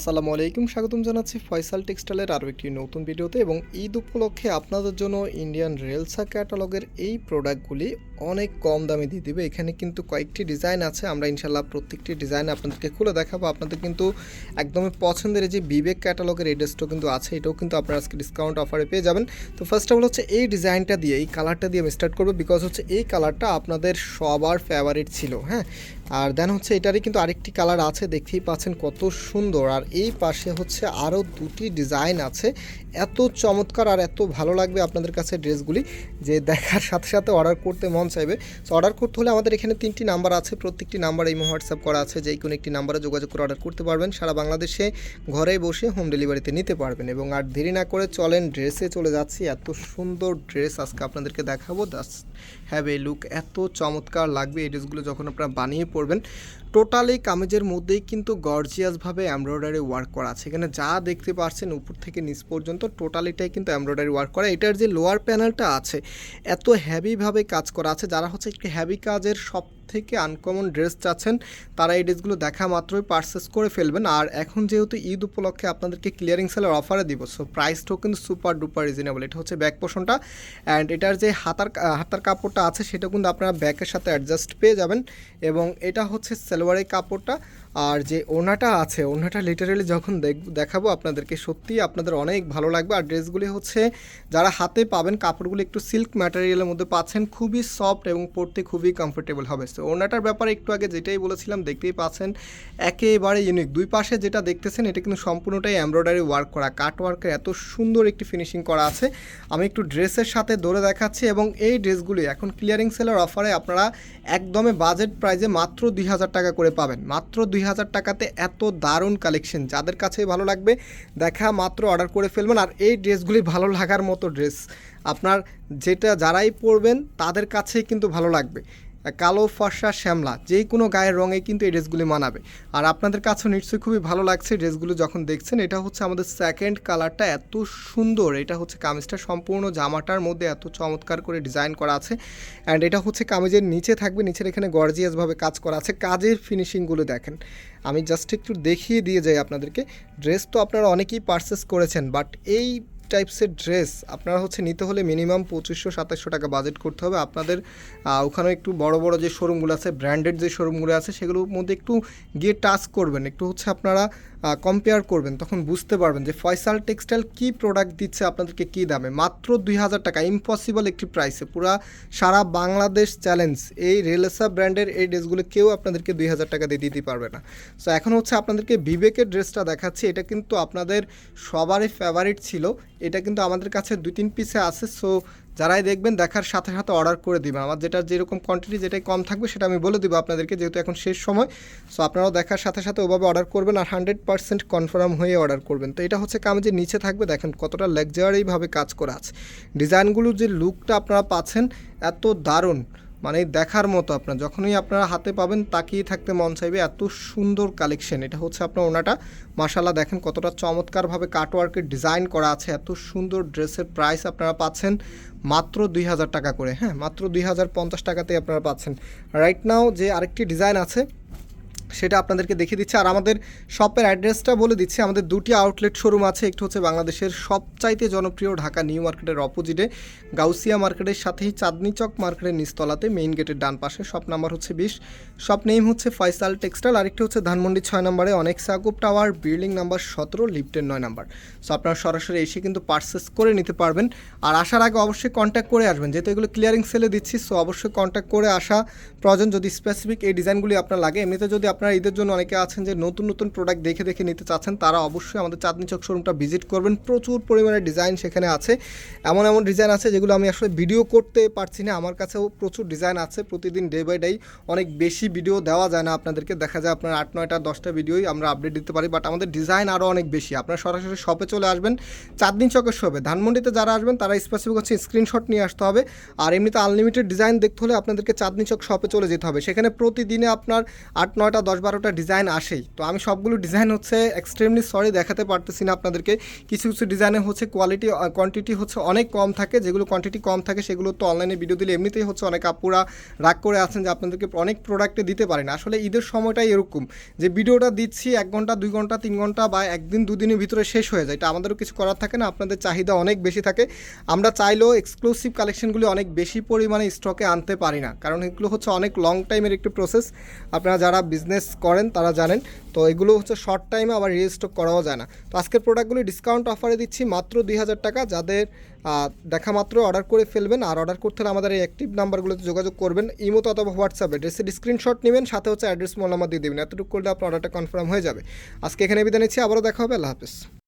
আসসালামু আলাইকুম, স্বাগতম জানাচ্ছি ফয়সাল টেক্সটাইলের আরও একটি নতুন ভিডিওতে এবং ঈদ উপলক্ষে আপনাদের জন্য ইন্ডিয়ান রেলসা ক্যাটালগের এই প্রোডাক্টগুলি অনেক কম দামে দিয়ে দিবে। এখানে কিন্তু কয়েকটি ডিজাইন আছে, আমরা ইনশাল্লাহ প্রত্যেকটি ডিজাইন আপনাদেরকে খুলে দেখাবো। আপনাদের কিন্তু একদমই পছন্দের যে বিবেক ক্যাটালগের এই ড্রেসটাও কিন্তু আছে, এটাও কিন্তু আপনারা আজকে ডিসকাউন্ট অফারে পেয়ে যাবেন। তো ফার্স্ট অফ অল হচ্ছে এই ডিজাইনটা দিয়ে, এই কালারটা দিয়ে আমি স্টার্ট করব বিকজ হচ্ছে এই কালারটা আপনাদের সবার ফেভারিট ছিল হ্যাঁ? আর দেন হচ্ছে এটারই কিন্তু আরেকটি কালার আছে, দেখতেই পাচ্ছেন কত সুন্দর। আর এই পাশে হচ্ছে আরও দুটি ডিজাইন আছে। এত চমৎকার আর এত ভালো লাগবে আপনাদের কাছে ড্রেসগুলি যে দেখার সাথে সাথে অর্ডার করতে মন চাইবে। সো অর্ডার করতে হলে আমাদের এখানে তিনটি নাম্বার আছে, প্রত্যেকটি নাম্বার এই হোয়াটসঅ্যাপ করা আছে, যে কোনো একটি নাম্বারে যোগাযোগ করে অর্ডার করতে পারবেন। সারা বাংলাদেশে ঘরে বসে হোম ডেলিভারিতে নিতে পারবেন এবং আর দেরি না করে চলেন ড্রেসে চলে যাচ্ছি। এত সুন্দর ড্রেস আজকে আপনাদেরকে দেখাবো। দাস হ্যাভ এ লুক এত চমৎকার লাগবে এই ড্রেসগুলো যখন আপনারা বানিয়ে পড়বেন। টোটালি কামিজের মধ্যেই কিন্তু গর্জিয়াসভাবে এমব্রয়ডারি ওয়ার্ক করা আছে। এখানে যা দেখতে পাচ্ছেন উপর থেকে নিচ পর্যন্ত টোটালিটাই কিন্তু এমব্রয়ডারি ওয়ার্ক করা। এটার যে লোয়ার প্যানেলটা আছে, এত হ্যাভিভাবে কাজ করা আছে, যারা হচ্ছে একটু হ্যাভি কাজের সব থেকে আনকমন ড্রেস চাচ্ছেন, তারা এই ড্রেসগুলো দেখা মাত্রই পারচেস করে ফেলবেন। আর এখন যেহেতু ঈদ উপলক্ষে আপনাদেরকে ক্লিয়ারিং সেলের অফারে দিব সো প্রাইসটাও কিন্তু সুপার ডুপার রিজনেবল এটা হচ্ছে ব্যাক পোষণটা অ্যান্ড এটার যে হাতার হাতার কাপড়টা আছে, সেটা কিন্তু আপনারা ব্যাকের সাথে অ্যাডজাস্ট পেয়ে যাবেন। এবং এটা হচ্ছে সালোয়ারের কাপড়টা। আর যে ওনাটা আছে ওনাটা লিটারেলি যখন দেখ- দেখাবো আপনাদেরকে, সত্যিই আপনাদের অনেক ভালো লাগবে। আর ড্রেসগুলি হচ্ছে, যারা হাতে পাবেন, কাপড়গুলো একটু সিল্ক ম্যাটেরিয়ালের মধ্যে পাচ্ছেন, খুবই সফট এবং পরতে খুবই কমফোর্টেবল হবে। তো ওনাটার ব্যাপারে একটু আগে যেটাই বলেছিলাম, দেখতেই পাচ্ছেন, একেবারে ইউনিক দুই পাশে যেটা দেখতেছেন, এটা কিন্তু সম্পূর্ণটাই এমব্রয়ডারি ওয়ার্ক করা কাট ওয়ার্কের এত সুন্দর একটি ফিনিশিং করা আছে। আমি একটু ড্রেসের সাথে ধরে দেখাচ্ছি এবং এই ড্রেসগুলি এখন ক্লিয়ারিং সেলের অফারে আপনারা একদমে বাজেট প্রাইজে মাত্র দুই হাজার টাকা করে পাবেন। মাত্র দুই হাজার টাকাতে এত দারুণ কালেকশন যাদের কাছে ভালো লাগবে, দেখা মাত্র অর্ডার করে ফেলবেন। আর এই ড্রেসগুলি ভালো লাগার মতো ড্রেস আপনার যেটা যারাই পরবেন, তাদের কাছেই কিন্তু ভালো লাগবে। কালো ফর্সা শ্যামলা যে কোনো গায়ের রঙে কিন্তু এই ড্রেসগুলি মানাবে। আর আপনাদের কাছেও নিশ্চয়ই খুবই ভালো লাগছে ড্রেসগুলো যখন দেখছেন, এটা হচ্ছে আমাদের সেকেন্ড কালারটা এত সুন্দর, এটা হচ্ছে কামিজটা সম্পূর্ণ জামাটার মধ্যে এত চমৎকার করে ডিজাইন করা আছে। অ্যান্ড এটা হচ্ছে কামিজের নিচে থাকবে, নিচের এখানে গর্জিয়াসভাবে কাজ করা আছে। কাজের ফিনিশিংগুলো দেখেন। আমি জাস্ট একটু দেখিয়ে দিয়ে যাই আপনাদেরকে। ড্রেস তো আপনারা অনেকেই পারচেস করেছেন বাট এই টাইপসের ড্রেস আপনারা হচ্ছে নিতে হলে মিনিমাম পঁচিশশো, সাতাশশো টাকা বাজেট করতে হবে। আপনাদের ওখানে একটু বড় বড় যে শোরুমগুলো আছে ব্র্যান্ডেড যে শোরুমগুলো আছে, সেগুলোর মধ্যে একটু গিয়ে টাচ করবেন। একটু হচ্ছে আপনারা কম্পেয়ার করবেন, তখন বুঝতে পারবেন যে ফয়সাল টেক্সটাইল কী প্রোডাক্ট দিচ্ছে, আপনাদেরকে কী দামে? মাত্র দুই হাজার টাকা ইম্পসিবল একটি প্রাইসে পুরা সারা বাংলাদেশ চ্যালেঞ্জ এই রেলেসা ব্র্যান্ডের এই ড্রেসগুলো কেউ আপনাদেরকে দুই হাজার টাকা দিয়ে দিতে পারবে না। সো এখন হচ্ছে আপনাদেরকে বিবেকের ড্রেসটা দেখাচ্ছি। এটা কিন্তু আপনাদের সবারই ফেভারিট ছিল। এটা কিন্তু আমাদের কাছে দুই, তিন পিসে আছে সো যারাই দেখবেন দেখার সাথে সাথে অর্ডার করে দিবেন। আমার যেটা যেরকম কোয়ান্টিটি যেটাই কম থাকবে সেটা আমি বলে দিব আপনাদেরকে, যেহেতু এখন শেষ সময় সো আপনারাও দেখার সাথে সাথে ওভাবে অর্ডার করবেন আর হান্ড্রেড পার্সেন্ট কনফার্ম হয়ে অর্ডার করবেন। তো এটা হচ্ছে কাম যে নিচে থাকবে, দেখেন কতটা লাক্সারিভাবে কাজ করা আছে। ডিজাইনগুলোর যে লুকটা আপনারা পাচ্ছেন, এত দারুণ। মানে দেখার মতো আপনার। যখনই আপনারা হাতে পাবেন তাকিয়ে থাকতে মন চাইবে এত সুন্দর কালেকশন এটা হচ্ছে আপনার ওনাটা। মাসাল্লাহ দেখেন কতটা চমৎকারভাবে কাটওয়ার্কের ডিজাইন করা আছে। এত সুন্দর ড্রেসের প্রাইস আপনারা পাচ্ছেন মাত্র দুই হাজার টাকা করে। হ্যাঁ মাত্র দুই হাজার পঞ্চাশ টাকাতেই আপনারা পাচ্ছেন। রাইট নাও যে আরেকটি ডিজাইন আছে সেটা আপনাদেরকে দেখিয়ে দিচ্ছি। আর আমাদের শপের অ্যাড্রেসটা বলে দিচ্ছি। আমাদের দুটি আউটলেট শোরুম আছে। একটি হচ্ছে বাংলাদেশের সবচাইতে জনপ্রিয় ঢাকা নিউ মার্কেটের অপোজিটে, গাউসিয়া মার্কেটের সাথেই চাঁদনি চক মার্কেটের নিচতলাতে, মেইন গেটের ডান পাশে। শপ নাম্বার হচ্ছে বিশ। শপ নেম হচ্ছে ফয়সাল টেক্সটাইল। আরেকটি হচ্ছে ধানমন্ডি ছয় নম্বরে অনেক সাকুব টাওয়ার, বিল্ডিং নাম্বার সতেরো, লিফটের নয় নাম্বার। সো আপনারা সরাসরি এসে কিন্তু পার্সেস করে নিতে পারবেন। আর আসার আগে অবশ্যই কন্ট্যাক্ট করে আসবেন। যেহেতু এগুলো ক্লিয়ারিং সেলে দিচ্ছি সো অবশ্যই কন্ট্যাক্ট করে আসা প্রয়োজন। যদি স্পেসিফিক এই ডিজাইনগুলি আপনার লাগে, এমনিতে যদি আপনারা ঈদের জন্য অনেকে আছেন যে নতুন নতুন প্রোডাক্ট দেখে দেখে নিতে চাচ্ছেন, তারা অবশ্যই আমাদের চাঁদনি চক শোরুমটা ভিজিট করবেন। প্রচুর পরিমাণে ডিজাইন সেখানে আছে। এমন এমন ডিজাইন আছে যেগুলো আমি আসলে ভিডিও করতে পারছি না। আমার কাছেও প্রচুর ডিজাইন আছে প্রতিদিন ডে বাই ডে অনেক বেশি ভিডিও দেওয়া যায় না আপনাদেরকে। দেখা যায় আপনার আট নয়টা, দশটা ভিডিওই আমরা আপডেট দিতে পারি। বাট আমাদের ডিজাইন আরও অনেক বেশি। আপনারা সরাসরি শপে চলে আসবেন চাঁদনি চকের শপে ধানমন্ডিতে যারা আসবেন, তারা স্পেসিফিক হচ্ছে স্ক্রিনশট নিয়ে আসতে হবে। আর এমনিতে আনলিমিটেড ডিজাইন দেখতে হলে আপনাদেরকে চাঁদনি চক শপে চলে যেতে হবে। সেখানে প্রতিদিনে আপনার আট নয়টা দশ বারোটা ডিজাইন আসেই। তো আমি সবগুলো ডিজাইন হচ্ছে এক্সট্রিমলি সরি দেখাতে পারতেছি না আপনাদেরকে। কিছু কিছু ডিজাইনে হচ্ছে কোয়ালিটি কোয়ান্টিটি হচ্ছে অনেক কম থাকে। যেগুলো কোয়ান্টিটি কম থাকে, সেগুলো তো অনলাইনে ভিডিও দিলে এমনিতেই হচ্ছে অনেক আপুরা রাগ করে আছেন যে আপনাদেরকে অনেক প্রোডাক্টে দিতে পারেন আসলে ঈদের সময়টাই এরকম যে ভিডিওটা দিচ্ছি এক ঘণ্টা, দুই ঘণ্টা, তিন ঘণ্টা বা একদিন, দুদিনের ভিতরে শেষ হয়ে যায়। এটা আমাদেরও কিছু করার থাকে না, আপনাদের চাহিদা অনেক বেশি থাকে। আমরা চাইলেও এক্সক্লুসিভ কালেকশনগুলি অনেক বেশি পরিমাণে স্টকে আনতে পারি না। কারণ এগুলো হচ্ছে অনেক লং টাইমের একটি প্রসেস আপনারা যারা বিজনেস করেন, তারা জানেন। তো এগুলো হচ্ছে শর্ট টাইমে আবার রিস্টক করাও যায় না। তো আজকের প্রোডাক্টগুলি ডিসকাউন্ট অফারে দিচ্ছি মাত্র দুই হাজার টাকা। যাদের দেখা মাত্র অর্ডার করে ফেলবেন আর অর্ডার করতে হলে আমাদের এই অ্যাক্টিভ নাম্বারগুলোতে যোগাযোগ করবেন। ইমোতে অথবা হোয়াটসঅ্যাপে ড্রেসের স্ক্রিনশট নেবেন, সাথে হচ্ছে অ্যাড্রেস মোল নাম্বার দিয়ে দেবেন। এতটুকু করলে আপনার অর্ডারটা কনফার্ম হয়ে যাবে। আজকে এখানে বিদায় নিচ্ছি। আবারও দেখা হবে। আল্লাহ হাফিজ।